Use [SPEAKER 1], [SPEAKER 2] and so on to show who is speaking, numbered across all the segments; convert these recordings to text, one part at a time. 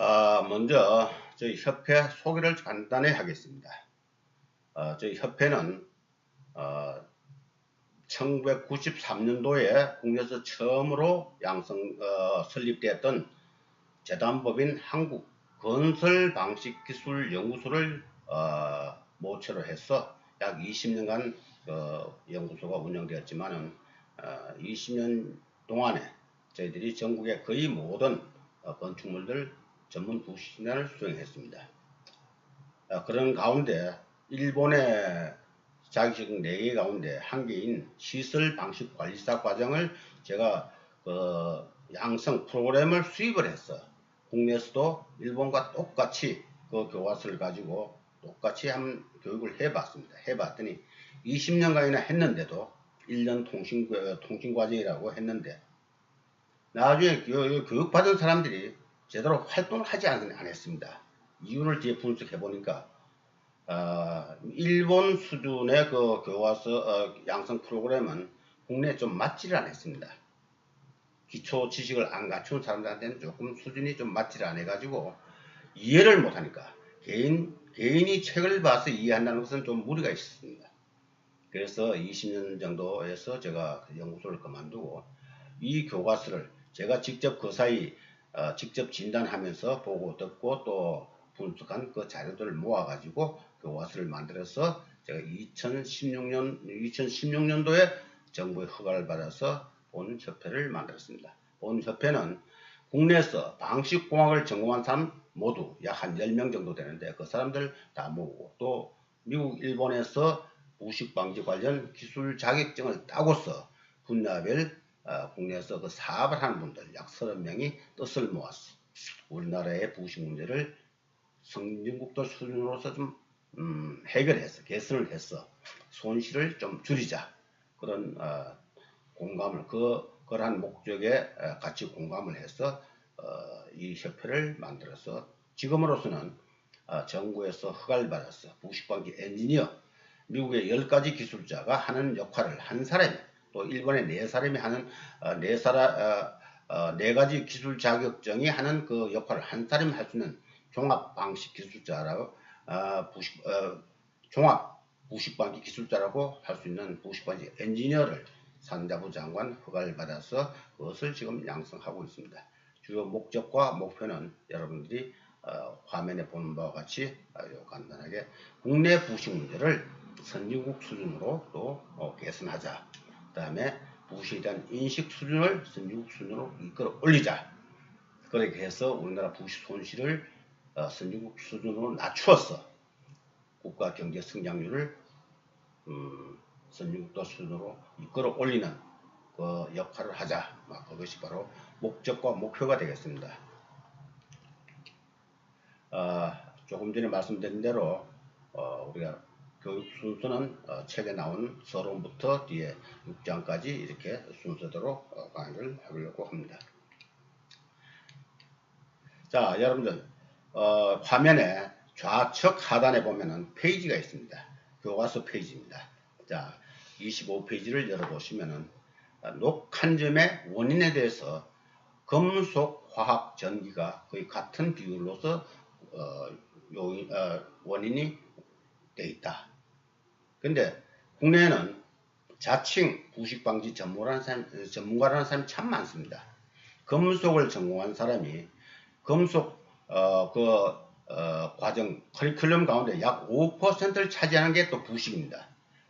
[SPEAKER 1] 어, 먼저 저희 협회 소개를 간단히 하겠습니다. 어, 저희 협회는 어, 1993년도에 국내에서 처음으로 양성 어, 설립되었던 재단법인 한국 건설 방식 기술 연구소를 어, 모처로 해서 약 20년간 어, 연구소가 운영되었지만은 어, 20년 동안에 저희들이 전국의 거의 모든 어, 건축물들 전문 부식단을 수행했습니다. 어, 그런 가운데 일본의 자격증 4개 가운데 한 개인 시설 방식 관리사 과정을 제가 그 양성 프로그램을 수입을 했어. 국내에서도 일본과 똑같이 그 교과서를 가지고 똑같이 한 교육을 해봤습니다. 해봤더니 20년간이나 했는데도 1년 통신, 통신 과정이라고 했는데 나중에 교육 받은 사람들이 제대로 활동을 하지 않, 않았습니다. 이유를 뒤에 분석해 보니까 어, 일본 수준의 그 교과서 어, 양성 프로그램은 국내에 좀 맞지를 않았습니다. 기초 지식을 안 갖춘 사람들한테는 조금 수준이 좀 맞지를 않아 가지고 이해를 못하니까 개인 개인이 책을 봐서 이해한다는 것은 좀 무리가 있습니다. 그래서 20년 정도에서 제가 그 연구소를 그만두고 이 교과서를 제가 직접 그 사이 어, 직접 진단하면서 보고 듣고 또 분석한 그 자료들을 모아가지고 교과서를 만들어서 제가 2016년 2016년도에 정부의 허가를 받아서 본 협회를 만들었습니다. 본 협회는 국내에서 방식공학을 전공한 사람 모두 약 한 10명 정도 되는데 그 사람들 다 모으고 또 미국 일본에서 부식 방지 관련 기술 자격증을 따고서 분야별 어, 국내에서 그 사업을 하는 분들 약 30명이 뜻을 모았어. 우리나라의 부식 문제를 선진국도 수준으로서 좀 음, 해결했어. 개선을 했어. 손실을 좀 줄이자. 그런 어, 공감을 그 그러한 목적에 어, 같이 공감을 해서 어, 이 협회를 만들어서 지금으로서는 어, 정부에서 허가를 받았어. 부식방지 엔지니어 미국의 10가지 기술자가 하는 역할을 한 사람이 또 일본의 네 사람이 하는 어, 네 사람 어, 어, 네 가지 기술 자격증이 하는 그 역할을 한 사람이 할 수 있는 종합 방식 기술자라고 어, 부식, 어, 종합 부식방지 기술자라고 할 수 있는 부식방지 엔지니어를 산자부 장관 허가를 받아서 그것을 지금 양성하고 있습니다. 주요 목적과 목표는 여러분들이 어, 화면에 보는 바와 같이 아주 간단하게 국내 부식 문제를 선진국 수준으로 또 어, 개선하자. 그 다음에 부시에 대한 인식 수준을 선진국 수준으로 이끌어 올리자. 그렇게 해서 우리나라 부시 손실을 어, 선진국 수준으로 낮추어서 국가 경제 성장률을 음, 선진국도 수준으로 이끌어 올리는 그 역할을 하자. 그것이 바로 목적과 목표가 되겠습니다. 어, 조금 전에 말씀드린 대로 어, 우리가 교육 순서는 어, 책에 나온 서론부터 뒤에 6장까지 이렇게 순서대로 어, 강의를 해보려고 합니다. 자, 여러분들 어, 화면에 좌측 하단에 보면은 페이지가 있습니다. 교과서 페이지입니다. 자, 25페이지를 열어보시면은 어, 녹한 점의 원인에 대해서 금속, 화학, 전기가 거의 같은 비율로서 어, 요인, 어, 원인이 되어 있다. 근데 국내에는 자칭 부식방지 전문가라는 사람, 전문가라는 사람이 참 많습니다. 금속을 전공한 사람이 금속 어, 그 어, 과정 커리큘럼 가운데 약 5%를 차지하는 게 또 부식입니다.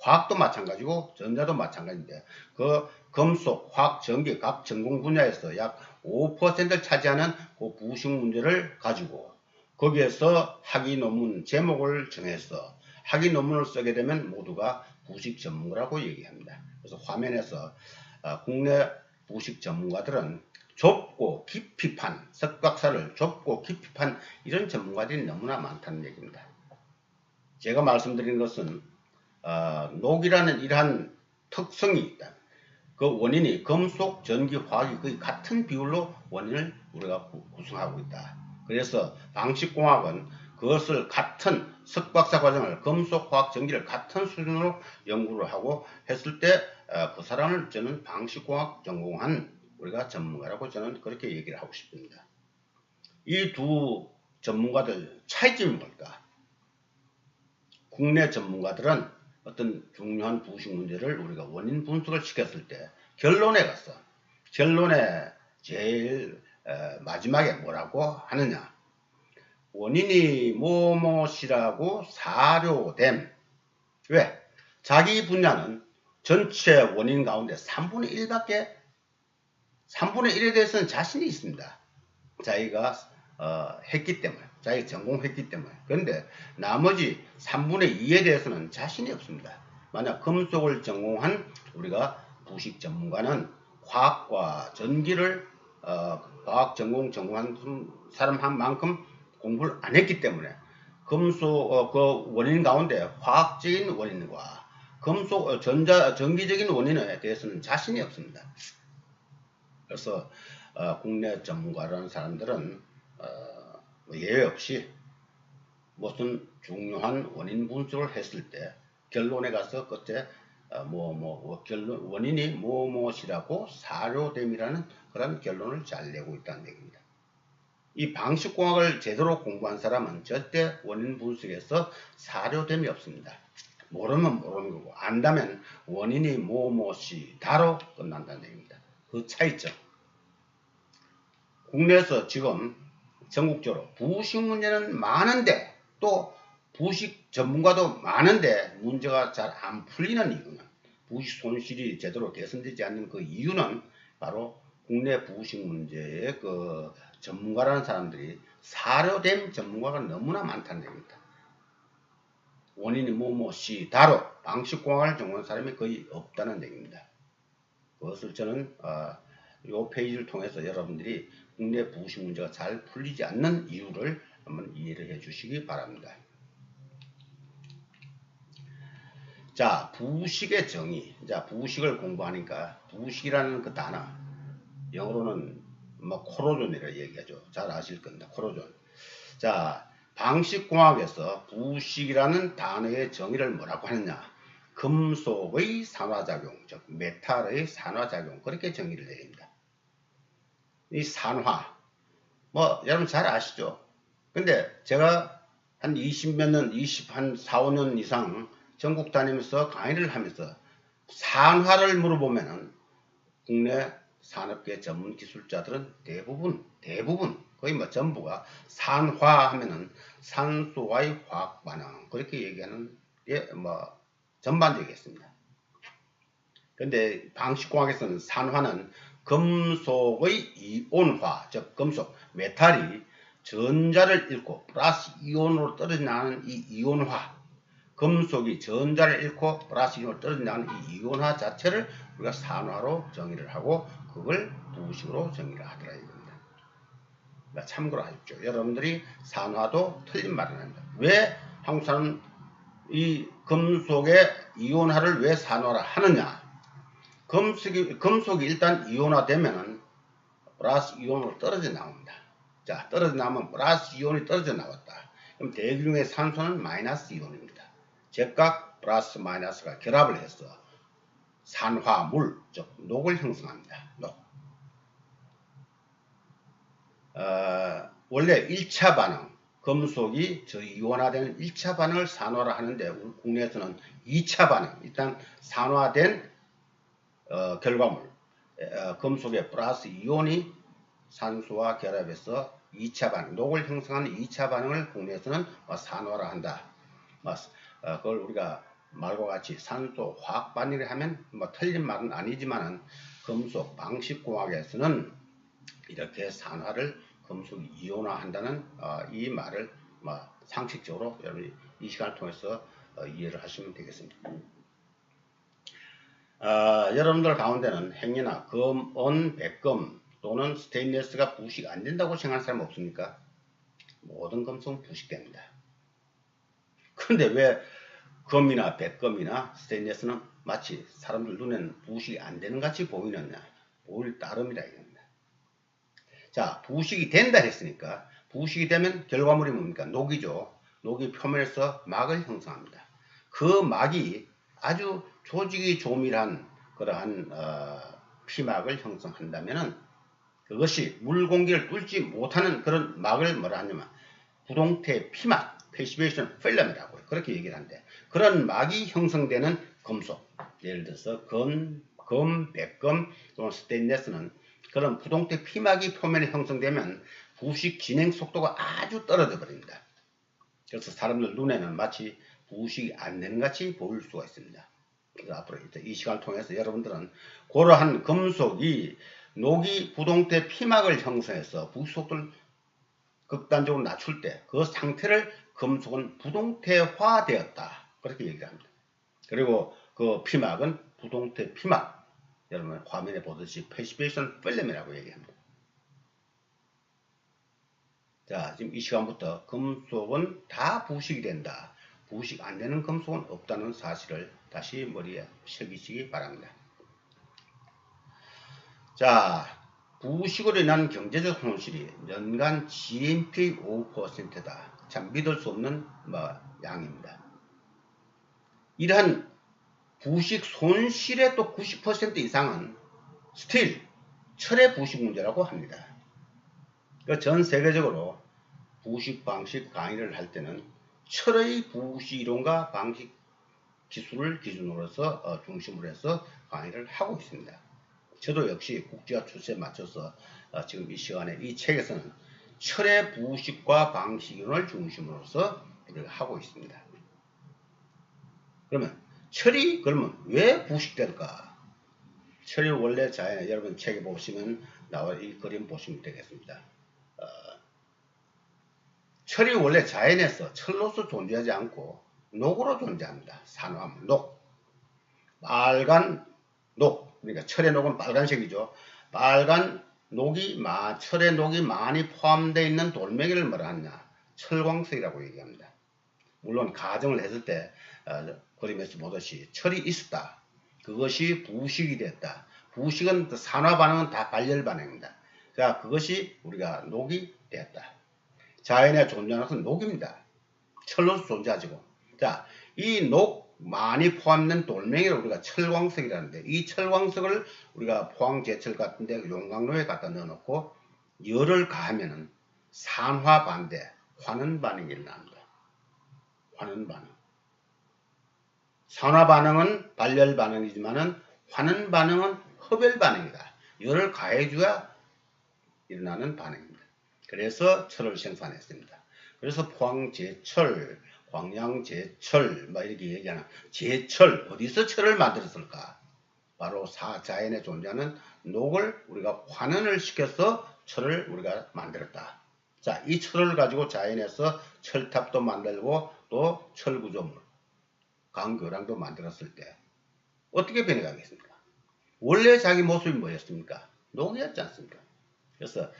[SPEAKER 1] 화학도 마찬가지고 전자도 마찬가지인데 그 금속, 화학, 전기 각 전공 분야에서 약 5%를 차지하는 그 부식 문제를 가지고 거기에서 학위 논문 제목을 정해서 학위 논문을 쓰게 되면 모두가 부식 전문가라고 얘기합니다. 그래서 화면에서 어, 국내 부식 전문가들은 좁고 깊이 판, 석박사를 좁고 깊이 판 이런 전문가들이 너무나 많다는 얘기입니다. 제가 말씀드린 것은 어, 녹이라는 이러한 특성이 있다. 그 원인이 금속, 전기, 화학이 거의 같은 비율로 원인을 우리가 구성하고 있다. 그래서 방식공학은 그것을 같은 석박사 과정을 금속, 화학, 전기를 같은 수준으로 연구를 하고 했을 때그 어, 사람을 저는 방식공학 전공한 우리가 전문가라고 저는 그렇게 얘기를 하고 싶습니다. 이 두 전문가들 차이점이 뭘까? 국내 전문가들은 어떤 중요한 부식 문제를 우리가 원인 분석을 시켰을 때 결론에 갔어. 결론에 제일 에, 마지막에 뭐라고 하느냐. 원인이 뭐뭐시라고 사료됨. 왜? 자기 분야는 전체 원인 가운데 3분의 1밖에 3분의 1에 대해서는 자신이 있습니다. 자기가 어, 했기 때문에 자기 전공했기 때문에 그런데 나머지 3분의 2에 대해서는 자신이 없습니다. 만약 금속을 전공한 우리가 부식 전문가는 화학과 전기를 어, 과학 전공 전공한 사람 한 만큼 공부를 안 했기 때문에 금속 어, 그 원인 가운데 화학적인 원인과 금속 어, 전자 전기적인 원인에 대해서는 자신이 없습니다. 그래서 어, 국내 전문가라는 사람들은 어, 뭐 예외 없이 무슨 중요한 원인 분석을 했을 때 결론에 가서 끝에 어, 뭐, 뭐, 뭐, 결론, 원인이 뭐, 무엇이라고 사료됨이라는 그런 결론을 잘 내고 있다는 얘기입니다. 이 방식공학을 제대로 공부한 사람은 절대 원인 분석에서 사료됨이 없습니다. 모르면 모르는 거고 안다면 원인이 뭐뭐시 다로 끝난다는 얘기입니다. 그 차이점. 국내에서 지금 전국적으로 부식 문제는 많은데 또 부식 전문가도 많은데 문제가 잘 안 풀리는 이유는 부식 손실이 제대로 개선되지 않는 그 이유는 바로 국내 부식 문제의 그 전문가라는 사람들이 사료된 전문가가 너무나 많다는 얘기입니다. 원인이 뭐뭐 시 다로 방식공학을 전공한 사람이 거의 없다는 얘기입니다. 그것을 저는 어, 이 페이지를 통해서 여러분들이 국내 부식 문제가 잘 풀리지 않는 이유를 한번 이해를 해 주시기 바랍니다. 자, 부식의 정의. 자, 부식을 공부하니까 부식이라는 그 단어 영어로는 뭐 코로존이라 얘기하죠. 잘 아실 겁니다. 코로존. 자, 방식공학에서 부식이라는 단어의 정의를 뭐라고 하느냐? 금속의 산화작용, 즉 메탈의 산화작용 그렇게 정의를 내립니다. 이 산화 뭐 여러분 잘 아시죠? 근데 제가 한 20몇 년, 20, 한 4, 5년 이상 전국 다니면서 강의를 하면서 산화를 물어보면은 국내 산업계 전문 기술자들은 대부분 대부분 거의 뭐 전부가 산화 하면은 산소와의 화학 반응 그렇게 얘기하는 게뭐 전반적이겠습니다. 근데 방식공학에서는 산화는 금속의 이온화 즉 금속 메탈이 전자를 잃고 플러스 이온으로 떨어져 나가는 이 이온화 금속이 전자를 잃고 플러스 이온으로 떨어져 나가는 이 이온화 자체를 우리가 산화로 정의를 하고 그걸 부식으로 정의를 하더라 이겁니다. 그러니까 참고로 하십시오. 여러분들이 산화도 틀린 말은 아닙니다. 왜 한국 사람 이 금속의 이온화를 왜 산화라 하느냐? 금속이, 금속이 일단 이온화되면은 플러스 이온으로 떨어져 나옵니다. 자, 떨어져 나오면 플러스 이온이 떨어져 나왔다. 그럼 대기 중의 산소는 마이너스 이온입니다. 즉각 플러스 마이너스가 결합을 해서 산화물, 즉 녹을 형성합니다. 녹. 어, 원래 1차 반응, 금속이 저이온화되는 1차 반응을 산화라 하는데 국내에서는 2차 반응, 일단 산화된 어, 결과물, 어, 금속의 플러스 이온이 산소와 결합해서 2차 반응, 녹을 형성하는 2차 반응을 국내에서는 뭐 산화라 한다. 뭐, 어, 그걸 우리가 말과 같이 산소 화학 반응을 하면 뭐 틀린 말은 아니지만은 금속 방식공학에서는 이렇게 산화를 금속 이온화한다는 어, 이 말을 뭐 상식적으로 여러분이 이 시간을 통해서 어, 이해를 하시면 되겠습니다. 어, 여러분들 가운데는 행여나 금, 은, 백금 또는 스테인리스가 부식 안 된다고 생각하는 사람 없습니까? 모든 금속은 부식됩니다. 그런데 왜 금이나 백금이나 스테인리스는 마치 사람들 눈에는 부식이 안 되는 같이 보이느냐? 보일 따름이라 이겁니다. 자, 부식이 된다 했으니까 부식이 되면 결과물이 뭡니까? 녹이죠. 녹이 표면에서 막을 형성합니다. 그 막이 아주 조직이 조밀한 그러한 어, 피막을 형성한다면은 그것이 물 공기를 뚫지 못하는 그런 막을 뭐라 하냐면 부동태 피막, 패시베이션 필름이라고 그렇게 얘기를 하는데 그런 막이 형성되는 금속 예를 들어서 금, 금, 백금 또는 스테인레스는 그런 부동태 피막이 표면에 형성되면 부식 진행 속도가 아주 떨어져 버립니다. 그래서 사람들 눈에는 마치 부식이 안 되는 같이 보일 수가 있습니다. 그래서 앞으로 이 시간을 통해서 여러분들은 그러한 금속이 녹이 부동태 피막을 형성해서 부식 속도를 극단적으로 낮출 때 그 상태를 금속은 부동태화되었다. 그렇게 얘기를 합니다. 그리고 그 피막은 부동태 피막. 여러분 화면에 보듯이 패시베이션 필름이라고 얘기합니다. 자, 지금 이 시간부터 금속은 다 부식이 된다. 부식 안 되는 금속은 없다는 사실을 다시 머리에 새기시기 바랍니다. 자, 부식으로 인한 경제적 손실이 연간 GNP 5%다. 참 믿을 수 없는 뭐 양입니다. 이러한 부식 손실의 또 90% 이상은 스틸 철의 부식 문제라고 합니다. 그러니까 전 세계적으로 부식 방식 강의를 할 때는 철의 부식 이론과 방식 기술을 기준으로서 어, 중심으로 해서 강의를 하고 있습니다. 저도 역시 국제화 추세에 맞춰서 어, 지금 이 시간에 이 책에서는 철의 부식과 방식론을 중심으로서 하고 있습니다. 그러면 철이 그러면 왜 부식될까? 철이 원래 자연 여러분 책에 보시면 나와 이 그림 보시면 되겠습니다. 어, 철이 원래 자연에서 철로서 존재하지 않고 녹으로 존재합니다. 산화물, 녹. 빨간 녹, 그러니까 철의 녹은 빨간색이죠. 빨간 녹이 마, 철의 녹이 많이 포함되어 있는 돌멩이를 하냐 철광석이라고 얘기합니다. 물론 가정을 했을 때 어, 그림에서 보듯이 철이 있었다. 그것이 부식이 됐다. 부식은 산화 반응은 다 발열 반응입니다. 자, 그것이 우리가 녹이 되었다. 자연에 존재하는 것은 녹입니다. 철로서 존재하지고. 자, 이 녹 많이 포함된 돌멩이를 우리가 철광석이라는데 이 철광석을 우리가 포항제철 같은데 용광로에 갖다 넣어놓고 열을 가하면은 산화 반대 환원 반응이 일어납니다. 환원 반응. 산화 반응은 발열 반응이지만은 환원 반응은 흡열 반응이다. 열을 가해줘야 일어나는 반응입니다. 그래서 철을 생산했습니다. 그래서 포항제철 광양제철 뭐 이렇게 얘기하는 제철 어디서 철을 만들었을까? 바로 사자연에 존재하는 녹을 우리가 환원을 시켜서 철을 우리가 만들었다. 자, 이 철을 가지고 자연에서 철탑도 만들고 또 철구조물, 강교량도 만들었을 때 어떻게 변해가겠습니까? 원래 자기 모습이 뭐였습니까? 녹이었지 않습니까? 그래서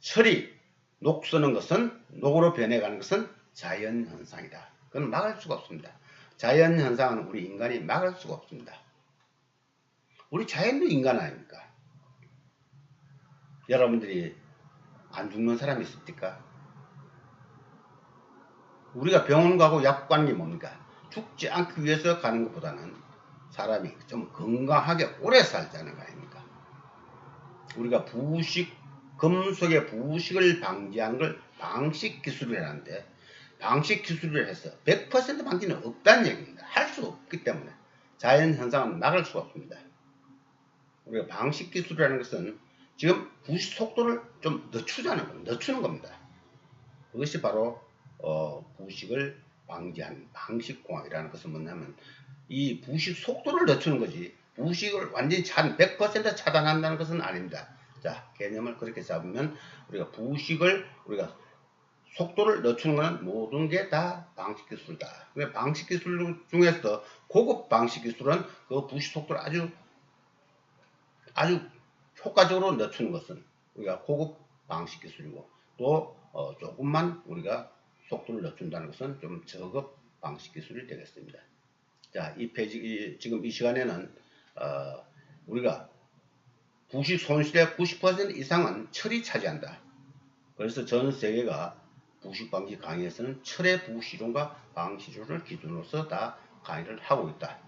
[SPEAKER 1] 철이 녹 쓰는 것은 녹으로 변해가는 것은 자연현상이다. 그건 막을 수가 없습니다. 자연 현상은 우리 인간이 막을 수가 없습니다. 우리 자연도 인간 아닙니까? 여러분들이 안 죽는 사람이 있습니까? 우리가 병원 가고 약 가는 게 뭡니까? 죽지 않기 위해서 가는 것보다는 사람이 좀 건강하게 오래 살자는 거 아닙니까? 우리가 부식, 금속의 부식을 방지하는 걸 방식 기술이라는데 방식 기술을 해서 100% 방지는 없다는 얘기입니다. 할 수 없기 때문에 자연 현상은 막을 수가 없습니다. 우리가 방식 기술이라는 것은 지금 부식 속도를 좀 늦추자는 겁니다. 늦추는 겁니다. 그것이 바로 어, 부식을 방지한 방식공학이라는 것은 뭐냐면 이 부식 속도를 늦추는 거지 부식을 완전히 차, 100% 차단한다는 것은 아닙니다. 자 개념을 그렇게 잡으면 우리가 부식을 우리가 속도를 늦추는 것은 모든 게 다 방식 기술이다. 방식 기술 중에서 고급 방식 기술은 그 부시 속도를 아주 아주 효과적으로 늦추는 것은 우리가 고급 방식 기술이고 또 어, 조금만 우리가 속도를 늦춘다는 것은 좀 저급 방식 기술이 되겠습니다. 자, 이 페이지 이, 지금 이 시간에는 어, 우리가 부식 손실의 90% 이상은 철이 차지한다. 그래서 전 세계가 부식 방지 강의에서는 철의 부식이론과 방시론을 기준으로서 다 강의를 하고 있다.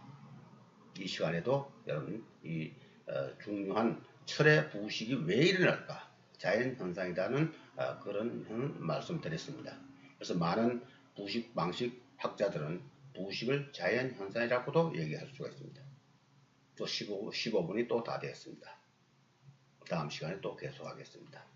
[SPEAKER 1] 이 시간에도 여러분 이 어, 중요한 철의 부식이 왜 일어날까? 자연현상이라는 어, 그런 음, 말씀드렸습니다. 그래서 많은 부식 방식 학자들은 부식을 자연현상이라고도 얘기할 수가 있습니다. 또 15, 15분이 또 다 되었습니다. 다음 시간에 또 계속하겠습니다.